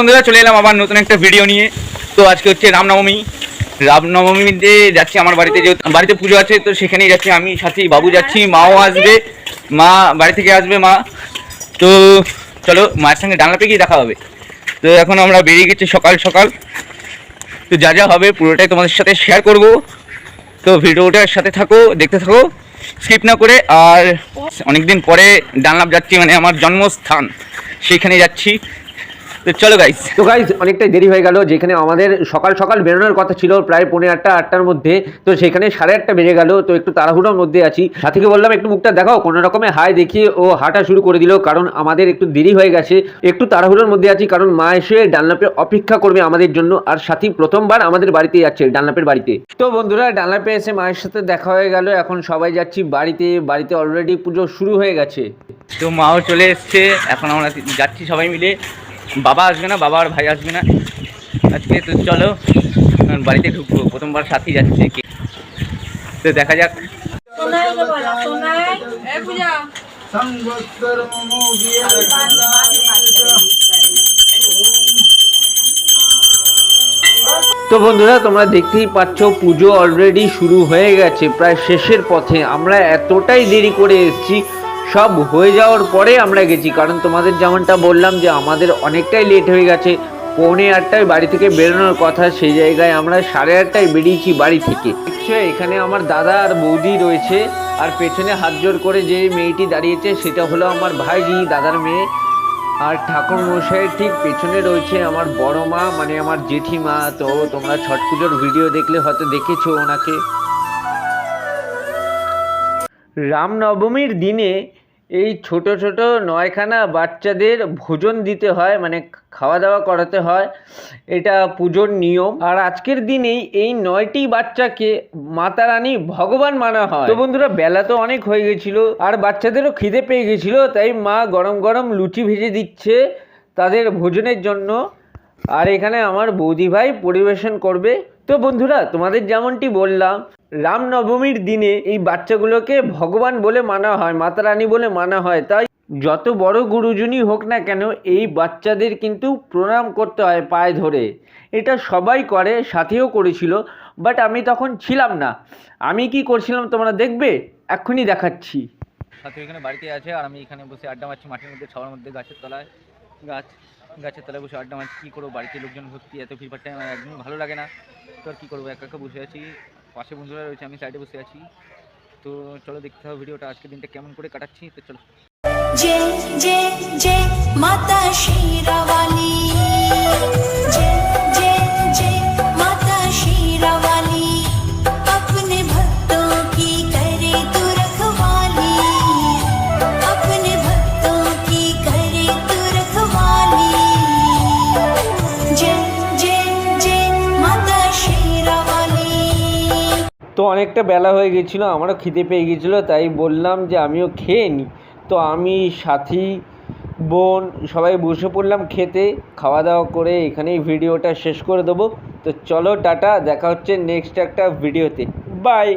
বন্ধুরা, চলে এলাম আবার নতুন একটা ভিডিও নিয়ে। তো আজকে হচ্ছে রামনবমী। রামনবমীতে যাচ্ছি আমার বাড়িতে যে বাড়িতে পুজো আছে, তো সেখানেই যাচ্ছি আমি, সাথী, বাবু যাচ্ছি, মাও আসবে, মা বাড়ি থেকে আসবে, মা। তো চলো, মায়ের সঙ্গে ডানলাপে গিয়ে দেখা হবে। তো এখন আমরা বেরিয়ে গেছি সকাল সকাল। তো যা যা হবে, পুরোটাই তোমাদের সাথে শেয়ার করব। তো ভিডিওটার সাথে থাকো, দেখতে থাকো স্কিপ না করে। আর অনেকদিন পরে ডানলাপ যাচ্ছি মানে আমার জন্মস্থান সেইখানে যাচ্ছি। তো চলো গাইস তো গাইজ অনেকটাই দেরি হয়ে গেল যেখানে আমাদের সকাল সকাল বেরোনোর কথা ছিল প্রায় পৌনে আটটা আটটার মধ্যে। তো সেখানে সাড়ে আটটা বেজে গেল তো একটু তাড়াহুড়োর মধ্যে আছি। সাথীকে বললাম একটু মুখটা দেখাও কোনো রকমে হাই দেখিয়ে ও হাঁটা শুরু করে দিল কারণ আমাদের একটু দেরি হয়ে গেছে। একটু তাড়াহুড়োর মধ্যে আছি কারণ মা এসে ডানলাপে অপেক্ষা করবে আমাদের জন্য আর সাথী প্রথমবার আমাদের বাড়িতে যাচ্ছে ডানলাপের বাড়িতে। তো বন্ধুরা ডানলাপে এসে মায়ের সাথে দেখা হয়ে গেল এখন সবাই যাচ্ছি বাড়িতে বাড়িতে অলরেডি পুজো শুরু হয়ে গেছে। তো মাও চলে এসছে এখন আমরা যাচ্ছি সবাই মিলে। বাবা আসবে না, বাবা আর ভাই আসবে না। আজকে তো চলো বাড়িতে ঢুকবো, প্রথমবার সাথী যাচ্ছে কে। তো দেখা যাক। তো বন্ধুরা, তোমরা দেখতেই পাচ্ছ, পুজো অলরেডি শুরু হয়ে গেছে, প্রায় শেষের পথে। আমরা এতটাই দেরি করে এসেছি সব হয়ে যাওয়ার পরে আমরা গেছি। কারণ তোমাদের যেমনটা বললাম যে আমাদের অনেকটাই লেট হয়ে গেছে। পৌনে আটটায় বাড়ি থেকে বেরোনোর কথা সেই জায়গায় আমরা সাড়ে আটটায় বেরিয়েছি বাড়ি থেকে। দেখছ, এখানে আমার দাদা আর বৌদি রয়েছে। আর পেছনে হাত জোর করে যে মেয়েটি দাঁড়িয়েছে সেটা হলো আমার ভাইজি দাদার মেয়ে। আর ঠাকুর মশাইয়ের ঠিক পেছনে রয়েছে আমার বড় মা মানে আমার জেঠিমা। তো তোমরা ছট পুজোর ভিডিও দেখলে হয়তো দেখেছ ওনাকে। রামনবমীর দিনে এই ছোট ছোট নয়খানা বাচ্চাদের ভোজন দিতে হয় মানে খাওয়া দাওয়া করাতে হয়। এটা পুজোর নিয়ম। আর আজকের দিনেই এই নয়টি বাচ্চাকে মাতা রানী ভগবান মানা হয়। তো বন্ধুরা, বেলা তো অনেক হয়ে গেছিল, আর বাচ্চাদেরও খিদে পেয়ে গেছিল, তাই মা গরম গরম লুচি ভেজে দিচ্ছে তাদের ভোজনের জন্য। আর এখানে আমার বৌদি ভাই পরিবেশন করবে। তো বন্ধুরা, তোমাদের যেমনটি বললাম রামনবমীর দিনে এই বাচ্চাগুলোকে ভগবান বলে মানা হয় মাতা রানী বলে মানা হয়। তাই যত বড় গুরুজনই হোক না কেন, এই বাচ্চাদের কিন্তু প্রণাম করতে হয় পায়ে ধরে। এটা সবাই করে, সাথেও করেছিল বাট আমি তখন ছিলাম না। আমি কি করছিলাম তোমরা দেখবে? এক্ষুনি দেখাচ্ছি। সাথী এখানে বাড়িতে আছে, আর আমি এখানে বসে আড্ডা মারছি মাঠের মধ্যে সবার মধ্যে, গাছের তলায়। গাছ, গাছের তলায় বসে আড্ডা মারছি, কী করব? বাড়িতে লোকজন ভর্তি, এত ভিড় টাইম একদমই ভালো লাগে না। তো আর কী করব? একা একা বসে আছি। পাশে বন্ধুরা রয়েছে, আমি সাইডে বসে আছি। তো চলো দেখতে হবে ভিডিওটা, আজকে দিনটা কেমন করে কাটাচ্ছি, তো চলো। জয় জয় জয় মাতা শিরাবালী তো অনেকটা বেলা হয়ে গেছিল, আমারও খিদে পেয়ে গেছিল, তাই বললাম যে আমিও খেয়ে নিই তো আমি সাথী, বোন সবাই বসে পড়লাম খেতে খাওয়া দাওয়া করে এখানেই ভিডিওটা শেষ করে দেবো। তো চলো টাটা, দেখা হচ্ছে নেক্সট একটা ভিডিওতে। বাই